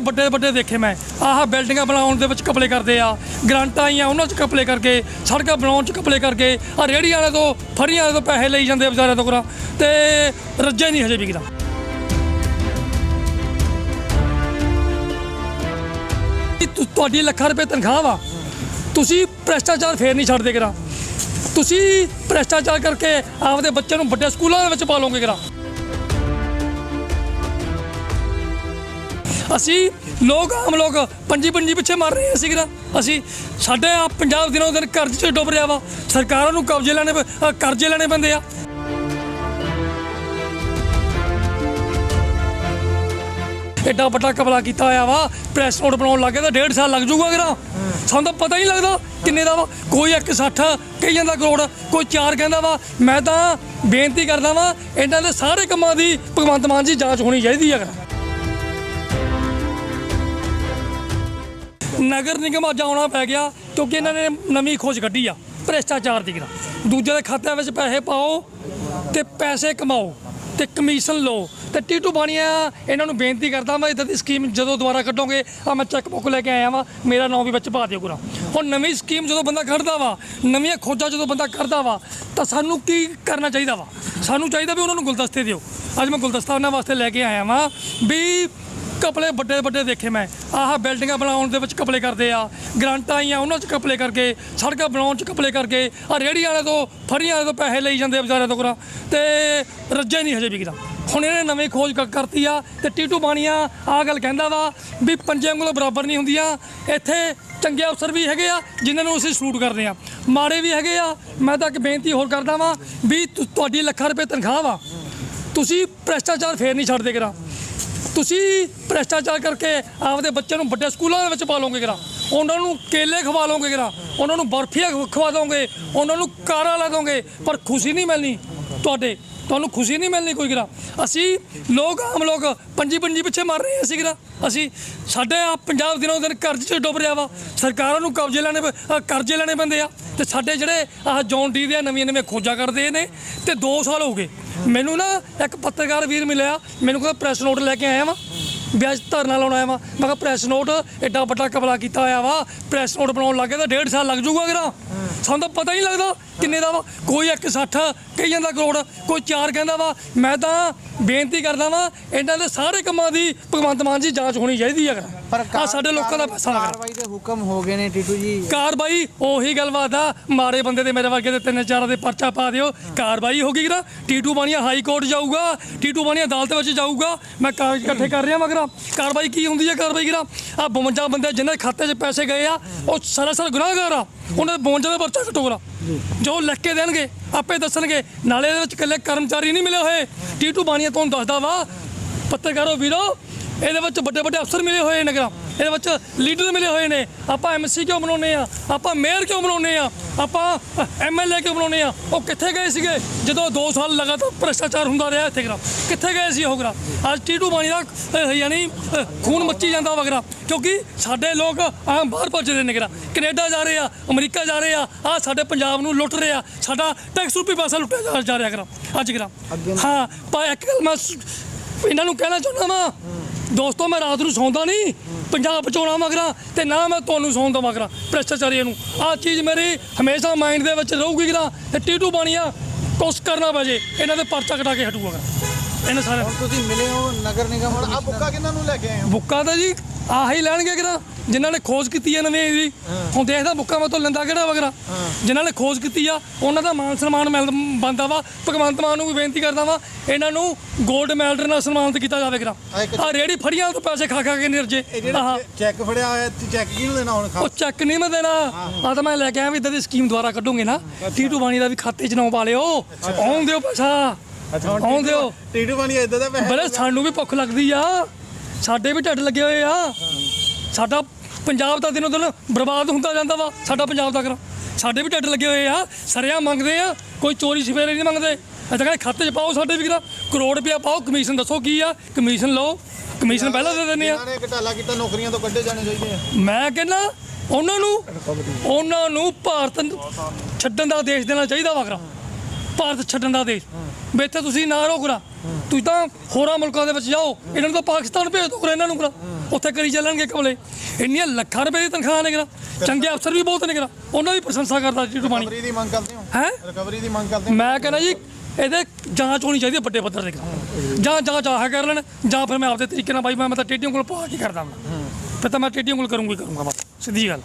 ਵੱਡੇ ਵੱਡੇ ਦੇਖੇ ਮੈਂ। ਆਹ ਬਿਲਡਿੰਗਾਂ ਬਣਾਉਣ ਦੇ ਵਿੱਚ ਕਪਲੇ ਕਰਦੇ ਆ। ਗ੍ਰਾਂਟਾਂ ਆਈਆਂ, ਉਹਨਾਂ 'ਚ ਕਪਲੇ ਕਰਕੇ, ਸੜਕਾਂ ਬਣਾਉਣ 'ਚ ਕਪਲੇ ਕਰਕੇ ਆ ਰੇਹੜੀ ਵਾਲੇ ਤੋਂ, ਫੜੀਆਂ ਵਾਲੇ ਤੋਂ ਪੈਸੇ ਲਈ ਜਾਂਦੇ ਆ ਵਿਚਾਰਿਆਂ ਤੋਂ ਕਰਾ ਤੇ ਰੱਜੇ ਨਹੀਂ ਹਜੇ ਵਿਕਦਾ। ਕਿ ਤੁਹਾਡੀ ਲੱਖਾਂ ਰੁਪਏ ਤਨਖਾਹ ਵਾ? ਤੁਸੀਂ ਭ੍ਰਿਸ਼ਟਾਚਾਰ ਫੇਰ ਨਹੀਂ ਛੱਡਦੇ ਕਰਾ ਤੁਸੀਂ ਭ੍ਰਿਸ਼ਟਾਚਾਰ ਕਰਕੇ ਆਪਦੇ ਬੱਚਿਆਂ ਨੂੰ ਵੱਡੇ ਸਕੂਲਾਂ ਦੇ ਵਿੱਚ ਪਾ ਲਓਗੇ ਕਰਾ ਅਸੀਂ ਲੋਕ ਆਮ ਲੋਕ ਪੰਜੀ ਪੰਜੀ ਪਿੱਛੇ ਮਰ ਰਹੇ ਅਸੀਂ ਕਿਰਾ ਅਸੀਂ ਸਾਡੇ ਆ ਪੰਜਾਬ ਦਿਨੋਂ ਦਿਨ ਕਰਜ਼ੇ 'ਚ ਡੁੱਬ ਰਿਹਾ ਵਾ। ਸਰਕਾਰਾਂ ਨੂੰ ਕਬਜ਼ੇ ਲੈਣੇ ਪ- ਕਰਜ਼ੇ ਲੈਣੇ ਪੈਂਦੇ ਆ। ਐਡਾ ਵੱਡਾ ਕਬਲਾ ਕੀਤਾ ਹੋਇਆ ਵਾ। ਪ੍ਰੈਸ ਨੋਟ ਬਣਾਉਣ ਲੱਗੇ ਤਾਂ ਡੇਢ ਸਾਲ ਲੱਗ ਜਾਊਗਾ ਕਿਰਾ ਸਾਨੂੰ ਤਾਂ ਪਤਾ ਹੀ ਨਹੀਂ ਲੱਗਦਾ ਕਿੰਨੇ ਦਾ ਵਾ। ਕੋਈ 160 ਕਹੀ ਜਾਂਦਾ ਕਰੋੜ, ਕੋਈ 4 ਕਹਿੰਦਾ ਵਾ। ਮੈਂ ਤਾਂ ਬੇਨਤੀ ਕਰਦਾ ਵਾ, ਇਹਨਾਂ ਦੇ ਸਾਰੇ ਕੰਮਾਂ ਦੀ ਭਗਵੰਤ ਮਾਨ ਜੀ ਜਾਂਚ ਹੋਣੀ ਚਾਹੀਦੀ ਹੈ ਨਗਰ ਨਿਗਮ ਅੱਜ ਆਉਣਾ ਪੈ ਗਿਆ, ਕਿਉਂਕਿ ਇਹਨਾਂ ਨੇ ਨਵੀਂ ਖੋਜ ਕੱਢੀ ਆ, ਭ੍ਰਿਸ਼ਟਾਚਾਰ ਦੀ ਕਿਰਾ ਦੂਜੇ ਦੇ ਖਾਤਿਆਂ ਵਿੱਚ ਪੈਸੇ ਪਾਓ ਤੇ ਪੈਸੇ ਕਮਾਓ ਤੇ ਕਮਿਸ਼ਨ ਲਓ। ਤੇ ਟੀਟੂ ਬਾਣੀਆ, ਇਹਨਾਂ ਨੂੰ ਬੇਨਤੀ ਕਰਦਾ ਮੈਂ, ਇਦਾਂ ਦੀ ਸਕੀਮ ਜਦੋਂ ਦੁਬਾਰਾ ਕੱਢੋਗੇ ਆ ਮੈਂ ਚੈੱਕ ਬੁੱਕ ਲੈ ਕੇ ਆਇਆ ਵਾਂ, ਮੇਰਾ ਨਾਮ ਵੀ ਵਿੱਚ ਪਾ ਦਿਓ ਗੁਰਾ ਹੁਣ ਨਵੀਂ ਸਕੀਮ ਜਦੋਂ ਬੰਦਾ ਕੱਢਦਾ ਵਾ, ਨਵੀਆਂ ਖੋਜਾਂ ਜਦੋਂ ਬੰਦਾ ਕਰਦਾ ਵਾ, ਤਾਂ ਸਾਨੂੰ ਕੀ ਕਰਨਾ ਚਾਹੀਦਾ ਵਾ? ਸਾਨੂੰ ਚਾਹੀਦਾ ਵੀ ਉਹਨਾਂ ਨੂੰ ਗੁਲਦਸਤੇ ਦਿਓ। ਅੱਜ ਮੈਂ ਗੁਲਦਸਤਾ ਉਹਨਾਂ ਵਾਸਤੇ ਲੈ ਕੇ ਆਇਆ ਵਾਂ ਵੀ ਕਪਲੇ ਵੱਡੇ ਵੱਡੇ ਦੇਖੇ ਮੈਂ। ਆਹ ਬਿਲਡਿੰਗਾਂ ਬਣਾਉਣ ਦੇ ਵਿੱਚ ਕਪਲੇ ਕਰਦੇ ਆ। ਗ੍ਰਾਂਟਾਂ ਆਈਆਂ, ਉਹਨਾਂ 'ਚ ਕਪਲੇ ਕਰਕੇ, ਸੜਕਾਂ ਬਣਾਉਣ 'ਚ ਕਪਲੇ ਕਰਕੇ ਆ ਰੇਹੜੀ ਵਾਲੇ ਤੋਂ, ਫੜੀਆਂ ਵਾਲੇ ਤੋਂ ਪੈਸੇ ਲਈ ਜਾਂਦੇ ਆ ਵਿਚਾਰਿਆਂ ਤੋਂ ਕਰਾ। ਤੇ ਰੱਜੇ ਨਹੀਂ ਹਜੇ ਵਿਕਦਾ ਹੁਣ ਇਹਨੇ ਨਵੀਂ ਖੋਜ ਕ- ਕਰਤੀ ਆ ਤੇ ਟੀਟੂ ਬਾਣੀਆਂ ਆ ਗੱਲ ਕਹਿੰਦਾ ਵਾ ਵੀ ਪੰਜੇ ਉਂਗਲਾਂ ਬਰਾਬਰ ਨਹੀਂ ਹੁੰਦੀਆਂ। ਇੱਥੇ ਚੰਗੇ ਅਫਸਰ ਵੀ ਹੈਗੇ ਆ, ਜਿਨ੍ਹਾਂ ਨੂੰ ਅਸੀਂ ਸਲੂਟ ਕਰਦੇ ਆ। ਮਾੜੇ ਵੀ ਹੈਗੇ ਆ, ਮੈਂ ਤਾਂ ਇੱਕ ਬੇਨਤੀ ਹੋਰ ਕਰਦਾ ਵਾਂ ਵੀ ਤੁਹਾਡੀ ਲੱਖਾਂ ਰੁਪਏ ਤਨਖਾਹ ਵਾ। ਤੁਸੀਂ ਭ੍ਰਿਸ਼ਟਾਚਾਰ ਫੇਰ ਨਹੀਂ ਛੱਡਦੇ ਕਰਾ ਤੁਸੀਂ ਭ੍ਰਿਸ਼ਟਾਚਾਰ ਕਰਕੇ ਆਪਦੇ ਬੱਚਿਆਂ ਨੂੰ ਵੱਡੇ ਸਕੂਲਾਂ ਦੇ ਵਿੱਚ ਪਾ ਲਓਗੇ ਕਰਾ ਉਹਨਾਂ ਨੂੰ ਕੇਲੇ ਖਵਾ ਲਓਗੇ ਕਰਾ ਉਹਨਾਂ ਨੂੰ ਬਰਫੀਆਂ ਖਵਾ- ਖਵਾ ਦੋਗੇ, ਉਹਨਾਂ ਨੂੰ ਕਾਰਾਂ ਲਾ ਦੋਗੇ, ਪਰ ਖੁਸ਼ੀ ਨਹੀਂ ਮਿਲਣੀ ਤੁਹਾਡੇ। ਤੁਹਾਨੂੰ ਖੁਸ਼ੀ ਨਹੀਂ ਮਿਲਣੀ ਕੋਈ ਕਰਾ ਅਸੀਂ ਲੋਕ, ਆਮ ਲੋਕ ਪੰਜੀ ਪੰਜੀ ਪਿੱਛੇ ਮਰ ਰਹੇ ਅਸੀਂ ਕਰਾ ਅਸੀਂ ਸਾਡੇ ਆ ਪੰਜਾਬ ਦਿਨੋਂ ਦਿਨ ਕਰਜ਼ 'ਚ ਡੁੱਬ ਰਿਹਾ ਵਾ। ਸਰਕਾਰਾਂ ਨੂੰ ਕਬਜ਼ੇ ਲੈਣੇ ਪ- ਕਰਜ਼ੇ ਲੈਣੇ ਪੈਂਦੇ ਆ। ਤੇ ਸਾਡੇ ਜਿਹੜੇ ਆਹ ਜੌਨ ਡੀ ਦੀਆਂ ਨਵੀਆਂ ਨਵੀਆਂ ਖੋਜਾਂ ਕਰਦੇ ਨੇ, ਤੇ 2 ਸਾਲ ਹੋ ਗਏ। ਮੈਨੂੰ ਨਾ ਇੱਕ ਪੱਤਰਕਾਰ ਵੀਰ ਮਿਲਿਆ ਮੈਨੂੰ ਕਹਿੰਦਾ ਪ੍ਰੈਸ ਨੋਟ ਲੈ ਕੇ ਆਇਆ ਵਾਂ। ਵੀ ਅੱਜ ਧਰਨਾ ਲਾਉਣ ਆਇਆ ਵਾਂ। ਮੈਂ ਕਿਹਾ ਪ੍ਰੈਸ ਨੋਟ ਐਡਾ ਵੱਡਾ ਕਬਲਾ ਕੀਤਾ ਹੋਇਆ ਵਾ। ਪ੍ਰੈਸ ਨੋਟ ਬਣਾਉਣ ਲੱਗੇ ਤਾਂ ਡੇਢ ਸਾਲ ਲੱਗ ਜਾਊਗਾ ਕਿਰਾ ਸਾਨੂੰ ਤਾਂ ਪਤਾ ਹੀ ਨਹੀਂ ਲੱਗਦਾ ਕਿੰਨੇ ਦਾ ਵਾ। ਕੋਈ 160 ਕਹੀ ਜਾਂਦਾ ਕਰੋੜ ਕੋਈ 4 ਕਹਿੰਦਾ ਵਾ। ਮੈਂ ਤਾਂ ਬੇਨਤੀ ਕਰਦਾ ਵਾਂ ਇਹਨਾਂ ਦੇ ਸਾਰੇ ਕੰਮਾਂ ਦੀ ਭਗਵੰਤ ਮਾਨ ਜੀ ਜਾਂਚ ਹੋਣੀ ਚਾਹੀਦੀ ਹੈ ਆ ਸਾਡੇ ਲੋਕਾਂ ਦਾ ਪੈਸਾ ਲੱਗਾ ਕਾਰਵਾਈ ਦੇ ਹੁਕਮ ਹੋ ਗਏ ਨੇ ਟੀਟੂ ਜੀ। ਕਾਰਵਾਈ ਉਹੀ ਗੱਲਬਾਤ ਆ ਮਾਰੇ ਬੰਦੇ ਤੇ ਮੇਰੇ ਵਰਗੇ ਦੇ ਤਿੰਨ ਚਾਰਾਂ ਦੇ ਪਰਚਾ ਪਾ ਦਿਓ। ਕਾਰਵਾਈ ਹੋ ਗਈ ਨਾ ਟੀਟੂ ਬਾਣੀਆ ਹਾਈ ਕੋਰਟ ਜਾਊਗਾ ਟੀਟੂ ਬਾਣੀਆ ਅਦਾਲਤ ਵਿੱਚ ਜਾਊਗਾ। ਮੈਂ ਕਾਗਜ਼ ਇਕੱਠੇ ਕਰ ਰਿਹਾ ਮਗਰ। ਕਾਰਵਾਈ ਕੀ ਹੁੰਦੀ ਹੈ, ਕਾਰਵਾਈ ਕਿਰਾ। ਆ 52 ਬੰਦੇ ਜਿਨ੍ਹਾਂ ਦੇ ਖਾਤੇ 'ਚ ਪੈਸੇ ਗਏ ਆ, ਉਹ ਸਰਾਸਰ ਗੁਨਾਹਗਾਰ ਆ। ਉਹਨਾਂ ਦੇ 52 ਦਾ ਪਰਚਾ ਕਟੋਰਾ। ਜੋ ਲਿਖ ਕੇ ਦੇਣਗੇ, ਆਪੇ ਦੱਸਣਗੇ। ਨਾਲੇ ਇਹਦੇ ਵਿੱਚ ਇਕੱਲੇ ਕਰਮਚਾਰੀ ਨਹੀਂ ਮਿਲੇ ਹੋਏ। ਟੀਟੂ ਬਾਣੀਆ ਤੁਹਾਨੂੰ ਦੱਸਦਾ ਵਾ, ਪੱਤਰਕਾਰੋ ਵੀਰੋ, ਇਹਦੇ ਵਿੱਚ ਵੱਡੇ ਵੱਡੇ ਅਫਸਰ ਮਿਲੇ ਹੋਏ ਨੇ ਇਹਦੇ ਵਿੱਚ ਲੀਡਰ ਮਿਲੇ ਹੋਏ ਨੇ। ਆਪਾਂ ਐਮਸੀ ਕਿਉਂ ਬਣਾਉਨੇ ਆ? ਆਪਾਂ ਮੇਅਰ ਕਿਉਂ ਬਣਾਉਨੇ ਆ? ਆਪਾਂ ਐਮਐਲਏ ਕਿਉਂ ਬਣਾਉਨੇ ਆ? ਉਹ ਕਿੱਥੇ ਗਏ ਸੀਗੇ? ਜਦੋਂ 2 ਸਾਲ ਲਗਾਤਾਰ ਭ੍ਰਿਸ਼ਟਾਚਾਰ ਹੁੰਦਾ ਰਿਹਾ ਇੱਥੇ ਗਰਾ ਕਿੱਥੇ ਗਏ ਸੀ ਉਹ ਗਰਾ ਅੱਜ ਟੀਟੂ ਬਾਣੀ ਦਾ ਯਾਨੀ ਖੂਨ ਮੱਚੀ ਜਾਂਦਾ ਵਗਰਾ। ਕਿਉਂਕਿ ਸਾਡੇ ਲੋਕ ਆਮ ਬਾਹਰ ਭੱਜਦੇ ਨੇ ਗਰਾ ਕੈਨੇਡਾ ਜਾ ਰਹੇ ਆ ਅਮਰੀਕਾ ਜਾ ਰਹੇ ਆ ਆ ਸਾਡੇ ਪੰਜਾਬ ਨੂੰ ਲੁੱਟ ਰਹੇ ਆ। ਸਾਡਾ ਟੈਕਸ ਰੂਪੀ ਪੈਸਾ ਲੁੱਟਿਆ ਜਾ- ਰਿਹਾ ਗਰਾ ਅੱਜ ਗਰਾ ਹਾਂ ਪਰ ਇੱਕ ਗੱਲ ਮੈਂ ਇਹਨਾਂ ਨੂੰ ਕਹਿਣਾ ਚਾਹੁੰਦਾ ਵਾਂ। ਦੋਸਤੋ ਮੈਂ ਰਾਤ ਨੂੰ ਸੌਂਦਾ ਨਹੀਂ। ਪੰਜਾਬ ਬਚਾਉਣਾ ਮਗਰਾ ਤੇ ਨਾ ਮੈਂ ਤੁਹਾਨੂੰ ਸੌਣ ਦਾ ਮਗਰਾ ਭ੍ਰਿਸ਼ਟਾਚਾਰੀਆਂ ਨੂੰ। ਆਹ ਚੀਜ਼ ਮੇਰੀ ਹਮੇਸ਼ਾ ਮਾਈਂਡ ਦੇ ਵਿੱਚ ਰਹੂਗੀ ਕਿਰਾ ਤੇ ਟੀਟੂ ਬਾਣੀਆ ਕੁਛ ਕਰਨਾ ਪਜੇ। ਇਹਨਾਂ ਦੇ ਪਰਚਾ ਕਟਾ ਕੇ ਹਟੂਗਾ ਇਹਨਾਂ ਸਾਰੇ ਹੁਣ ਤੁਸੀਂ ਮਿਲੇ ਹੋ ਨਗਰ ਨਿਗਮ ਹੁਣ ਆ ਬੁੱਕਾ ਕਿਹਨਾਂ ਨੂੰ ਲੈ ਕੇ ਆਏ ਹੋ? ਬੁੱਕਾ ਤਾਂ ਜੀ ਆਹੀ ਲੈਣਗੇ ਕਿਰਾ ਜਿਨ੍ਹਾਂ ਨੇ ਖੋਜ ਕੀਤੀ ਹੈ ਨਵੇਂ ਜੀ ਹੁਣ ਦੇਖਦਾ ਬੁੱਕਾ ਮੈਂ ਤੋਂ ਲੈਂਦਾ ਕਿਹੜਾ ਵਗਰਾ। ਜਿਨ੍ਹਾਂ ਨੇ ਖੋਜ ਕੀਤੀ ਆ ਉਹਨਾਂ ਦਾ ਮਾਨ ਸਨਮਾਨ ਮਿਲ ਬੰਦਾ ਵਾ। ਭਗਵੰਤ ਮਾਨ ਨੂੰ ਵੀ ਬੇਨਤੀ ਕਰਦਾ ਵਾ ਇਹਨਾਂ ਨੂੰ 골ਡ ਮੈਡਲ ਨਾਲ ਸਨਮਾਨਿਤ ਕੀਤਾ ਜਾਵੇ ਕਿਰਾ ਆਹ ਇੱਕ- ਆ ਰੇੜੀ ਫੜੀਆਂ ਤੋਂ ਪੈਸੇ ਖਾ ਖਾ ਕੇ ਨਿਰਜੇ। ਆਹ। ਚੈੱਕ ਫੜਿਆ ਹੋਇਆ ਚੈੱਕ ਕਿਹਨੂੰ ਦੇਣਾ ਹੁਣ ਖਾ? ਉਹ ਚੈੱਕ ਨਹੀਂ ਮੈਂ ਦੇਣਾ। ਆ ਤਾਂ ਮੈਂ ਲੈ ਕੇ ਆਇਆ ਵੀ ਇਦਾਂ ਦੀ ਸਕੀਮ ਦੁਆਰਾ ਕੱਢੋਗੇ ਨਾ। ਟੀਟੂ ਬਾਣੀ ਦਾ ਵੀ ਖਾਤੇ 'ਚ ਨਾਮ ਪਾ ਲਿਓ। ਆਉਣ ਦਿਓ ਪੈਸਾ। ਅੱਛਾ ਆਉਣ ਦਿਓ। ਟੀਟੂ ਬਣੀ ਇਦਾਂ ਦਾ ਪੈਸਾ ਬਲੇ ਸਾਨੂੰ ਵੀ ਭੁੱਖ ਲੱਗਦੀ ਆ। ਸਾਡੇ ਵੀ ਢੱਡ ਲੱਗੇ ਹੋਏ ਆ। ਸਾਡਾ ਪੰਜਾਬ ਦਾ ਦਿਨੋਂ ਦਿਨ ਬਰਬਾਦ ਹੁੰਦਾ ਜਾਂਦਾ ਵਾ ਸਾਡਾ ਪੰਜਾਬ ਦਾ ਕਰ। ਸਾਡੇ ਵੀ ਢੱਡ ਲੱਗੇ ਹੋਏ ਆ ਸਰਿਆ ਮੰਗਦੇ ਆ ਕੋਈ ਚੋਰੀ ਸਵੇਰੇ ਨਹੀਂ ਮੰਗਦੇ। ਇਹ ਤਾਂ ਕਹਿੰਦੇ ਖਾਤੇ 'ਚ ਪਾਓ ਸਾਡੇ ਵੀ ਕਿਰਾ। ਕਰੋੜ ਰੁਪਇਆ ਪਾਓ ਕਮਿਸ਼ਨ ਦੱਸੋ ਕੀ ਆ? ਕਮਿਸ਼ਨ ਲਓ ਕਮਿਸ਼ਨ ਪਹਿਲਾਂ ਦੇ ਦਿੰਦੇ ਆ। ਇਹਨਾਂ ਨੇ ਘਟਾਲਾ ਕੀਤਾ ਨੌਕਰੀਆਂ ਤੋਂ ਕੱਢੇ ਜਾਣੇ ਚਾਹੀਦੇ ਆ। ਮੈਂ ਕਹਿੰਦਾ ਉਹਨਾਂ ਨੂੰ ਉਹਨਾਂ ਨੂੰ ਭਾਰਤ ਛੱਡਣ ਦਾ ਦੇਸ਼ ਦੇਣਾ ਚਾਹੀਦਾ ਵਗਰਾ ਭਾਰਤ ਛੱਡਣ ਦਾ ਦੇਸ਼ ਵੀ ਇੱਥੇ ਤੁਸੀਂ ਨਾ ਰੋਕਰਾ ਤੁਸੀਂ ਤਾਂ ਹੋਰਾਂ ਮੁਲਕਾਂ ਦੇ ਵਿੱਚ ਜਾਓ। ਇਹਨਾਂ ਨੂੰ ਤਾਂ ਪਾਕਿਸਤਾਨ ਭੇਜ ਦੋ ਕਰਾ ਇਹਨਾਂ ਨੂੰ ਕਰਾ। ਉੱਥੇ ਕਰੀ ਚੱਲਣਗੇ ਕਮਲੇ। ਇੰਨੀਆਂ ਲੱਖਾਂ ਰੁਪਏ ਦੀ ਤਨਖਾਹ ਨੇ ਕਿਰਾ ਚੰਗੇ ਅਫਸਰ ਵੀ ਬਹੁਤ ਨੇ ਕਿਰਾ ਉਹਨਾਂ ਦੀ ਪ੍ਰਸ਼ੰਸਾ ਕਰਦਾ ਟੀਟੂ ਬਾਣੀ ਰਿਕਵਰੀ ਦੀ ਮੰਗ ਕਰਦੇ ਹੋ? ਹੈ? ਰਿਕਵਰੀ ਦੀ ਮੰਗ ਕਰਦੇ ਹੋ? ਮੈਂ ਕਹਿੰਦਾ ਜੀ ਇਹਦੇ ਜਾਂਚ ਹੋਣੀ ਚਾਹੀਦੀ ਹੈ ਵੱਡੇ ਪੱਧਰ ਤੇ। ਜਾਂ ਜਾਂਚ ਆਹ ਕਰ ਲੈਣ ਜਾਂ ਫਿਰ ਮੈਂ ਆਪਦੇ ਤਰੀਕੇ ਨਾਲ ਬਾਈ ਮੈਂ ਤਾਂ ਟੇਡੀਆਂ ਕੋਲ ਪਾ ਕੇ ਕਰਦਾ ਹਾਂ। ਫਿਰ ਤਾਂ ਮੈਂ ਟੇਡੀਆਂ ਕੋਲ ਕਰੂੰਗੀ ਕਰੂੰਗਾ ਬਸ। ਸਿੱਧੀ ਗੱਲ।